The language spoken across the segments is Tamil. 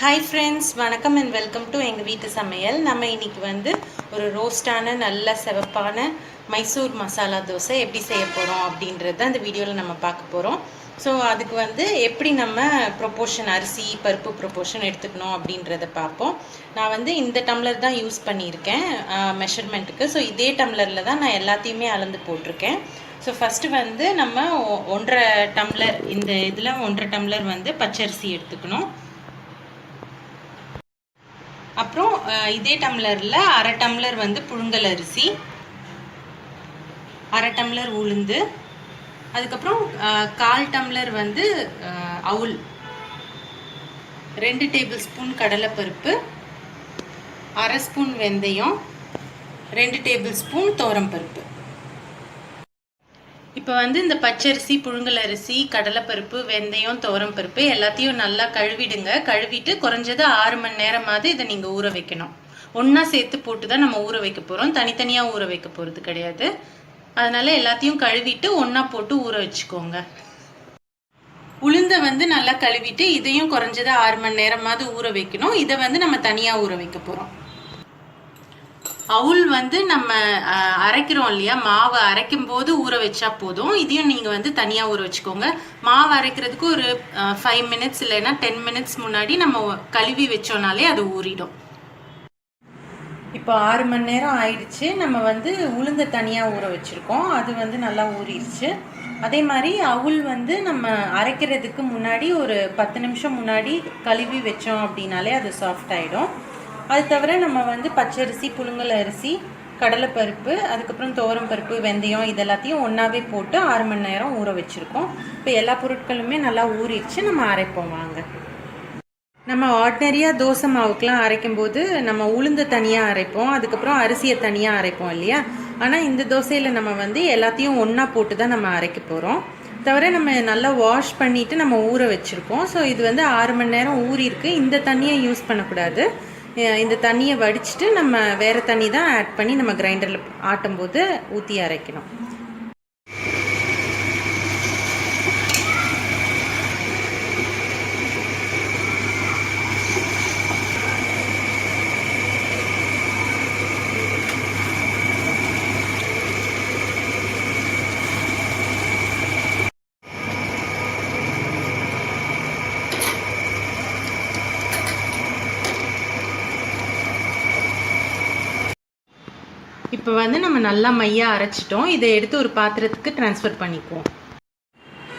ஹாய் ஃப்ரெண்ட்ஸ் வணக்கம் அண்ட் வெல்கம் டு எங்கள் வீட்டு சமையல். நம்ம இன்னைக்கு வந்து ஒரு ரோஸ்டான நல்ல சிவப்பான மைசூர் மசாலா தோசை எப்படி செய்ய போகிறோம் அப்படின்றத அந்த வீடியோவில் நம்ம பார்க்க போகிறோம் ஸோ அதுக்கு வந்து எப்படி நம்ம ப்ரொப்போர்ஷன் அரிசி பருப்பு ப்ரொப்போர்ஷன் எடுத்துக்கணும் அப்படின்றத பார்ப்போம். நான் வந்து இந்த டம்ளர் தான் யூஸ் பண்ணியிருக்கேன் மெஷர்மெண்ட்டுக்கு ஸோ இதே டம்ளரில் தான் நான் எல்லாத்தையுமே அளந்து போட்டிருக்கேன். ஸோ ஃபஸ்ட்டு வந்து நம்ம ஒ- ஒன்றரை டம்ளர் இந்த இதில் ஒன்றரை டம்ளர் வந்து பச்சரிசி எடுத்துக்கணும். அப்புறம் இதே டம்ளரில் அரை டம்ளர் வந்து புழுங்கல் அரிசி அரை டம்ளர் உளுந்து அதுக்கப்புறம் கால் டம்ளர் வந்து அவுல் ரெண்டு டேபிள் ஸ்பூன் கடலைப்பருப்பு அரை ஸ்பூன் வெந்தயம் ரெண்டு டேபிள் ஸ்பூன் பருப்பு இப்போ வந்து இந்த பச்சரிசி புழுங்கல் அரிசி கடலைப்பருப்பு வெந்தயம் பருப்பு எல்லாத்தையும் நல்லா கழுவிடுங்க. கழுவிட்டு குறைஞ்சது ஆறு மணி நேரமாவது இதை நீங்கள் ஊற வைக்கணும். ஒன்றா சேர்த்து போட்டு தான் நம்ம ஊற வைக்க போகிறோம் தனித்தனியாக ஊற வைக்க போகிறது கிடையாது. அதனால எல்லாத்தையும் கழுவிட்டு ஒன்றா போட்டு ஊற வச்சுக்கோங்க. உளுந்தை வந்து நல்லா கழுவிட்டு இதையும் குறைஞ்சது ஆறு மணி நேரமாவது ஊற வைக்கணும். இதை வந்து நம்ம தனியாக ஊற வைக்க போகிறோம் அவுல் வந்து நம்ம அரைக்கிறோம் இல்லையா? மாவு அரைக்கும் போது ஊற வச்சா போதும். இதையும் நீங்கள் வந்து தனியாக ஊற வச்சுக்கோங்க. மாவு அரைக்கிறதுக்கு ஒரு ஃபைவ் மினிட்ஸ் இல்லைன்னா டென் மினிட்ஸ் முன்னாடி நம்ம கழுவி வச்சோனாலே அது ஊறிடும். இப்போ ஆறு மணி நேரம் ஆயிடுச்சு. நம்ம வந்து உளுந்த தனியாக ஊற வச்சுருக்கோம். அது வந்து நல்லா ஊறிடுச்சு. அதே மாதிரி அவுள் வந்து நம்ம அரைக்கிறதுக்கு முன்னாடி ஒரு பத்து நிமிஷம் முன்னாடி கழுவி வச்சோம் அப்படின்னாலே அது சாஃப்ட் ஆகிடும் அது தவிர நம்ம வந்து பச்சரிசி புழுங்கல் அரிசி கடலைப்பருப்பு அதுக்கப்புறம் துவரம் பருப்பு வெந்தயம் இதெல்லாத்தையும் ஒன்றாவே போட்டு ஆறு மணி நேரம் ஊற வச்சுருக்கோம். இப்போ எல்லா பொருட்களுமே நல்லா ஊறிடுச்சு நம்ம அரைப்போம் வாங்க. நம்ம ஆர்டினரியாக தோசை மாவுக்கெலாம் அரைக்கும் போது நம்ம உளுந்து தனியாக அரைப்போம் அதுக்கப்புறம் அரிசியை தனியாக அரைப்போம் இல்லையா? ஆனால் இந்த தோசையில் நம்ம வந்து எல்லாத்தையும் ஒன்றா போட்டு தான் நம்ம அரைக்க போகிறோம் தவிர நம்ம நல்லா வாஷ் பண்ணிவிட்டு நம்ம ஊற வச்சுருக்கோம். ஸோ இது வந்து ஆறு மணி நேரம் ஊறிருக்கு இந்த தண்ணியை யூஸ் பண்ணக்கூடாது. இந்த தண்ணியை வடிச்சிட்டு நம்ம வேறு தண்ணி தான் ஆட் பண்ணி நம்ம கிரைண்டரில் ஆட்டும் போது ஊற்றி அரைக்கணும். இப்போ வந்து நம்ம நல்லா மையாக அரைச்சிட்டோம். இதை எடுத்து ஒரு பாத்திரத்துக்கு ட்ரான்ஸ்ஃபர் பண்ணிக்குவோம்.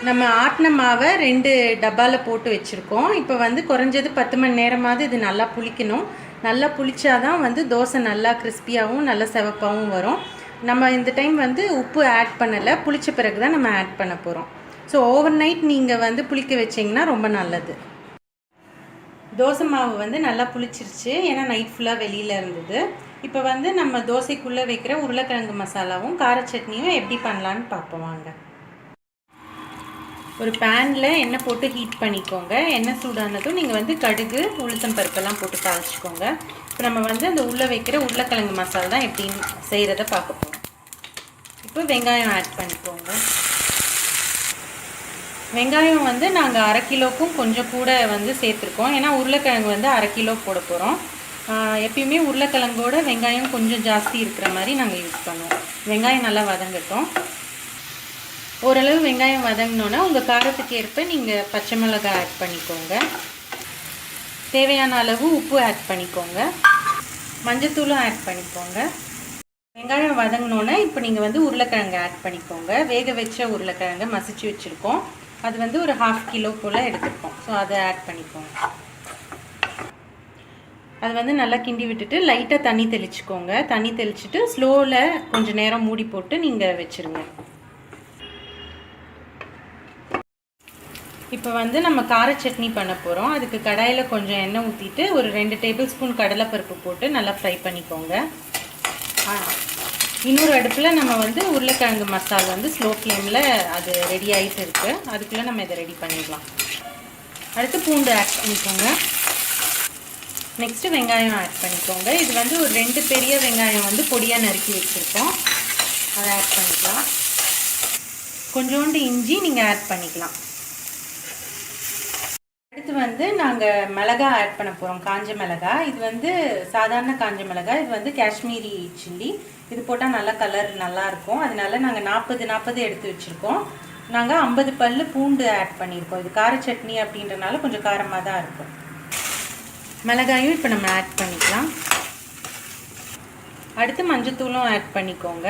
நம்ம ஆட்டின மாவை ரெண்டு டப்பாவில் போட்டு வச்சுருக்கோம். இப்போ வந்து குறைஞ்சது பத்து மணி நேரமாவது இது நல்லா புளிக்கணும். நல்லா புளிச்சாதான் வந்து தோசை நல்லா கிறிஸ்பியாகவும் நல்லா செவப்பாகவும் வரும். நம்ம இந்த டைம் வந்து உப்பு ஆட் பண்ணலை. புளிச்ச பிறகு தான் நம்ம ஆட் பண்ண போகிறோம் ஸோ ஓவர் நைட் நீங்கள் வந்து புளிக்க வச்சிங்கன்னா ரொம்ப நல்லது. தோசை மாவு வந்து நல்லா புளிச்சிருச்சு. ஏன்னா நைட் ஃபுல்லாக வெளியில் இருந்தது. இப்போ வந்து நம்ம தோசைக்குள்ளே வைக்கிற உருளைக்கிழங்கு மசாலாவும் கார சட்னியும் எப்படி பண்ணலான்னு பார்ப்போம் வாங்க. ஒரு பேனில் எண்ணெய் போட்டு ஹீட் பண்ணிக்கோங்க. எண்ணெய் சூடானதும் நீங்கள் வந்து கடுகு உளுத்தம் பருப்பெல்லாம் போட்டு தாளிச்சிக்கோங்க. இப்போ நம்ம வந்து அந்த உள்ளே வைக்கிற உருளைக்கிழங்கு மசாலா தான் எப்படி செய்கிறத பார்க்க போகிறோம் இப்போ வெங்காயம் ஆட் பண்ணிக்கோங்க. வெங்காயம் வந்து நாங்கள் அரை கிலோக்கும் கொஞ்சம் கூட வந்து சேர்த்துருக்கோம். ஏன்னா உருளைக்கிழங்கு வந்து அரை கிலோ போட போகிறோம் எப்பயுமே உருளைக்கிழங்கோட வெங்காயம் கொஞ்சம் ஜாஸ்தி இருக்கிற மாதிரி நாங்கள் யூஸ் பண்ணுவோம். வெங்காயம் நல்லா வதங்கட்டும். ஓரளவு வெங்காயம் வதங்கினோன்னா உங்கள் காரத்துக்கு ஏற்ப நீங்கள் பச்சை மிளகாய் ஆட் பண்ணிக்கோங்க. தேவையான அளவு உப்பு ஆட் பண்ணிக்கோங்க. மஞ்சத்தூளும் ஆட் பண்ணிக்கோங்க. வெங்காயம் வதங்கினோன்னே இப்போ நீங்கள் வந்து உருளைக்கிழங்கு ஆட் பண்ணிக்கோங்க. வேக வச்ச உருளைக்கிழங்கு மசிச்சு வச்சுருக்கோம். அது வந்து ஒரு ஹாஃப் கிலோ போல் எடுத்துருக்கோம். ஸோ அதை ஆட் பண்ணிக்கோங்க. அது வந்து நல்லா கிண்டி விட்டுட்டு லைட்டாக தண்ணி தெளிச்சுக்கோங்க. தண்ணி தெளிச்சுட்டு ஸ்லோவில் கொஞ்சம் நேரம் மூடி போட்டு நீங்கள் வச்சுருங்க. இப்போ வந்து நம்ம கார சட்னி பண்ண போகிறோம் அதுக்கு கடாயில் கொஞ்சம் எண்ணெய் ஊற்றிட்டு ஒரு ரெண்டு டேபிள் ஸ்பூன் கடலைப்பருப்பு போட்டு நல்லா ஃப்ரை பண்ணிக்கோங்க. இன்னொரு அடுப்பில் நம்ம வந்து உருளைக்கிழங்கு மசால் வந்து ஸ்லோ ஃப்ளேமில் அது ரெடி ஆகிட்டு இருக்குது அதுக்குள்ளே நம்ம இதை ரெடி பண்ணிடலாம். அடுத்து பூண்டு ஆட் பண்ணிக்கோங்க. நெக்ஸ்ட்டு வெங்காயம் ஆட் பண்ணிக்கோங்க. இது வந்து ஒரு ரெண்டு பெரிய வெங்காயம் வந்து பொடியாக நறுக்கி வச்சுருக்கோம். அதை ஆட் பண்ணிக்கலாம். கொஞ்சோண்டு இஞ்சி நீங்கள் ஆட் பண்ணிக்கலாம். அடுத்து வந்து நாங்கள் மிளகா ஆட் பண்ண போகிறோம் காஞ்ச மிளகா. இது வந்து சாதாரண காஞ்ச மிளகா. இது வந்து காஷ்மீரி சில்லி. இது போட்டால் நல்லா கலர் நல்லாயிருக்கும் அதனால நாங்கள் நாற்பது நாற்பது எடுத்து வச்சுருக்கோம். நாங்கள் ஐம்பது பல் பூண்டு ஆட் பண்ணியிருக்கோம் இது கார சட்னி அப்படின்றனால கொஞ்சம் காரமாக தான் இருக்கும். மிளகாயும் இப்போ நம்ம ஆட் பண்ணிக்கலாம். அடுத்து மஞ்சத்தூளும் ஆட் பண்ணிக்கோங்க.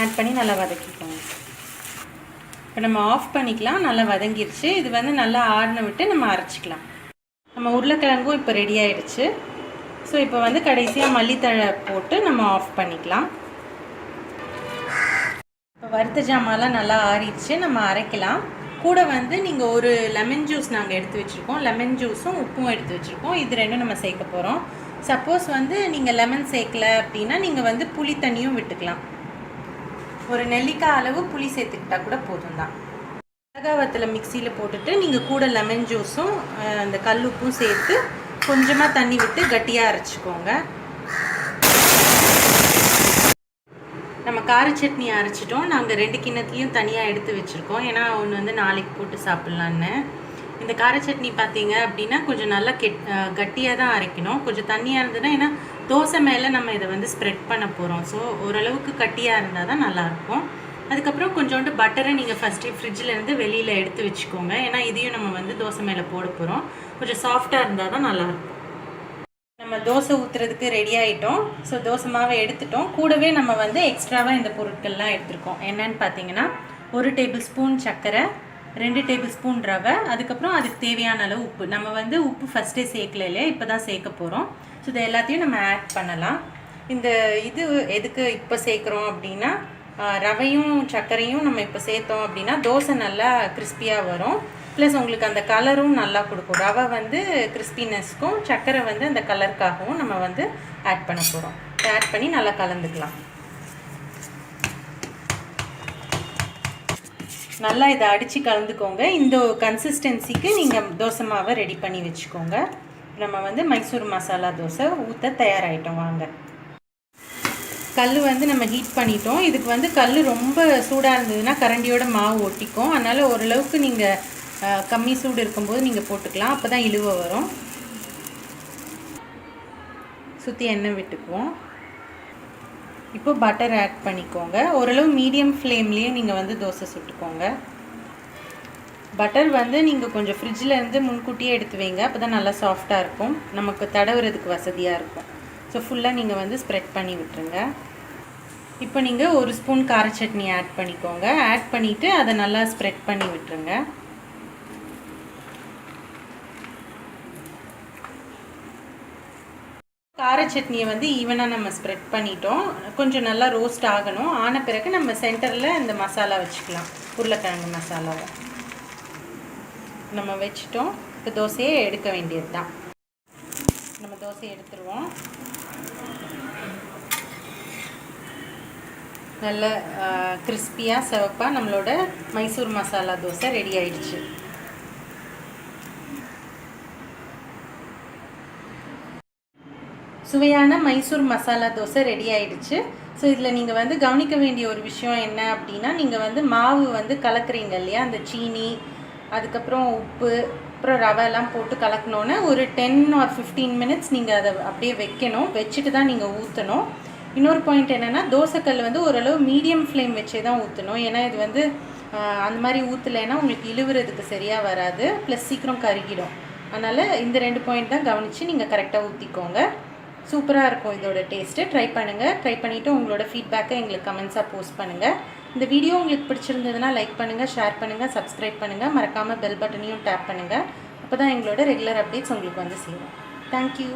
ஆட் பண்ணி நல்லா வதக்கிக்கோங்க. இப்போ நம்ம ஆஃப் பண்ணிக்கலாம். நல்லா வதங்கிருச்சு. இது வந்து நல்லா ஆறின விட்டு நம்ம அரைச்சிக்கலாம். நம்ம உருளைக்கிழங்கும் இப்போ ரெடி ஆயிடுச்சு. ஸோ இப்போ வந்து கடைசியாக மல்லித்தழை போட்டு நம்ம ஆஃப் பண்ணிக்கலாம். இப்போ வறுத்த ஜாமான்லாம் நல்லா ஆறிடுச்சு. நம்ம அரைக்கலாம். கூட வந்து நீங்கள் ஒரு லெமன் ஜூஸ் நாங்கள் எடுத்து வச்சுருக்கோம். லெமன் ஜூஸும் உப்பும் எடுத்து வச்சுருக்கோம். இது ரெண்டும் நம்ம சேர்க்க போகிறோம் சப்போஸ் வந்து நீங்கள் லெமன் சேர்க்கல அப்படின்னா நீங்கள் வந்து புளி தண்ணியும் விட்டுக்கலாம். ஒரு நெல்லிக்காய் அளவு புளி சேர்த்துக்கிட்டா கூட போதும் தான். மிளகாவத்தில் மிக்சியில் போட்டுட்டு நீங்கள் கூட லெமன் ஜூஸும் அந்த கல் உப்பும் சேர்த்து கொஞ்சமாக தண்ணி விட்டு கட்டியாக அரைச்சிக்கோங்க. நம்ம கார சட்னி அரைச்சிட்டோம். நாங்கள் ரெண்டு கிண்ணத்துலேயும் தனியாக எடுத்து வச்சுருக்கோம். ஏன்னா ஒன்று வந்து நாளைக்கு போட்டு சாப்பிட்லான்னு. இந்த கார சட்னி பார்த்தீங்க அப்படின்னா கொஞ்சம் நல்லா கெட் கட்டியாக தான் அரைக்கணும். கொஞ்சம் தண்ணியாக இருந்ததுன்னா ஏன்னா தோசை மேலே நம்ம இதை வந்து ஸ்ப்ரெட் பண்ண போகிறோம் ஸோ ஓரளவுக்கு கட்டியாக இருந்தால் தான் நல்லாயிருக்கும். அதுக்கப்புறம் கொஞ்சோண்டு பட்டரை நீங்கள் ஃபஸ்ட்டு ஃப்ரிட்ஜில் இருந்து வெளியில் எடுத்து வச்சுக்கோங்க. ஏன்னா இதையும் நம்ம வந்து தோசை மேலே போட போகிறோம் கொஞ்சம் சாஃப்டாக இருந்தால் தான் நல்லாயிருக்கும். நம்ம தோசை ஊற்றுறதுக்கு ரெடி ஆகிட்டோம் ஸோ தோசை மாவை எடுத்துட்டோம். கூடவே நம்ம வந்து எக்ஸ்ட்ராவாக இந்த பொருட்கள்லாம் எடுத்துருக்கோம். என்னன்னு பார்த்தீங்கன்னா ஒரு டேபிள் ஸ்பூன் சர்க்கரை ரெண்டு டேபிள் ஸ்பூன் ரவை அதுக்கப்புறம் அதுக்கு தேவையான அளவு உப்பு. நம்ம வந்து உப்பு ஃபஸ்ட்டே சேர்க்கல இல்லையா? இப்போ தான் சேர்க்க போகிறோம் ஸோ இதை எல்லாத்தையும் நம்ம ஆட் பண்ணலாம். இந்த இது எதுக்கு இப்போ சேர்க்குறோம் அப்படின்னா ரவையும் சர்க்கரையும் நம்ம இப்போ சேர்த்தோம் அப்படின்னா தோசை நல்லா கிறிஸ்பியாக வரும். ப்ளஸ் உங்களுக்கு அந்த கலரும் நல்லா கொடுக்கும். ரவை வந்து கிறிஸ்பினஸ்க்கும் சர்க்கரை வந்து அந்த கலருக்காகவும் நம்ம வந்து ஆட் பண்ண போகிறோம் ஆட் பண்ணி நல்லா கலந்துக்கலாம். நல்லா இதை அடித்து கலந்துக்கோங்க. இந்த கன்சிஸ்டன்சிக்கு நீங்கள் தோசை மாவை ரெடி பண்ணி வச்சுக்கோங்க. நம்ம வந்து மைசூர் மசாலா தோசை ஊற்ற தயாராகிட்டோம் வாங்க. கல் வந்து நம்ம ஹீட் பண்ணிட்டோம். இதுக்கு வந்து கல் ரொம்ப சூடாக இருந்ததுன்னா கரண்டியோட மாவு ஒட்டிக்கும். அதனால் ஓரளவுக்கு நீங்கள் கம்மி சூடு இருக்கும்போது நீங்கள் போட்டுக்கலாம். அப்போ தான் இழுவை வரும். சுற்றி எண்ணெய் விட்டுக்குவோம். இப்போ பட்டர் ஆட் பண்ணிக்கோங்க. ஓரளவு மீடியம் ஃப்ளேம்லேயே நீங்கள் வந்து தோசை சுட்டுக்கோங்க. பட்டர் வந்து நீங்கள் கொஞ்சம் ஃப்ரிட்ஜில் இருந்து முன்கூட்டியே எடுத்து வைங்க. அப்போ தான் நல்லா சாஃப்டாக இருக்கும். நமக்கு தடவுறதுக்கு வசதியாக இருக்கும். ஸோ ஃபுல்லாக நீங்கள் வந்து ஸ்ப்ரெட் பண்ணி விட்டுருங்க. இப்போ நீங்கள் ஒரு ஸ்பூன் கார சட்னி ஆட் பண்ணிக்கோங்க. ஆட் பண்ணிவிட்டு அதை நல்லா ஸ்ப்ரெட் பண்ணி விட்டுருங்க. கார சட்னியை வந்து ஈவனாக நம்ம ஸ்ப்ரெட் பண்ணிட்டோம். கொஞ்சம் நல்லா ரோஸ்ட் ஆகணும். ஆன பிறகு நம்ம சென்டரில் இந்த மசாலா வச்சுக்கலாம். உருளைக்கிழங்கு மசாலாவை நம்ம வச்சுட்டோம். இப்போ தோசையை எடுக்க வேண்டியது தான் நம்ம தோசையை எடுத்துருவோம். நல்ல கிறிஸ்பியாக சிவப்பாக நம்மளோட மைசூர் மசாலா தோசை ரெடி ஆயிடுச்சு. சுவையான மைசூர் மசாலா தோசை ரெடி ஆயிடுச்சு. ஸோ இதில் நீங்கள் வந்து கவனிக்க வேண்டிய ஒரு விஷயம் என்ன அப்படின்னா நீங்கள் வந்து மாவு வந்து கலக்குறீங்க இல்லையா? அந்த சீனி அதுக்கப்புறம் உப்பு அப்புறம் ரவை எல்லாம் போட்டு கலக்கணுன்னு ஒரு டென் ஆர் ஃபிஃப்டீன் மினிட்ஸ் நீங்கள் அதை அப்படியே வைக்கணும். வச்சுட்டு தான் நீங்கள் ஊற்றணும் இன்னொரு பாயிண்ட் என்னென்னா தோசைக்கல் வந்து ஓரளவு மீடியம் ஃப்ளேம் வச்சே தான் ஊற்றணும் ஏன்னா இது வந்து அந்த மாதிரி ஊற்றலைன்னா உங்களுக்கு இழுவுறதுக்கு சரியாக வராது. ப்ளஸ் சீக்கிரம் கருகிடும். அதனால் இந்த ரெண்டு பாயிண்ட் தான் கவனித்து நீங்கள் கரெக்டாக ஊற்றிக்கோங்க சூப்பராக இருக்கும் இதோட டேஸ்ட்டு ட்ரை பண்ணுங்கள் ட்ரை பண்ணிவிட்டு உங்களோட ஃபீட்பேக்கை எங்களுக்கு கமெண்ட்ஸாக போஸ்ட் பண்ணுங்கள் இந்த வீடியோ உங்களுக்கு பிடிச்சிருந்ததுன்னா லைக் பண்ணுங்கள் ஷேர் பண்ணுங்கள் சப்ஸ்கிரைப் பண்ணுங்கள் மறக்காமல் பெல் பட்டனையும் டேப் பண்ணுங்கள் அப்போ தான் எங்களோட ரெகுலர் அப்டேட்ஸ் உங்களுக்கு வந்து சேரும். தேங்க்யூ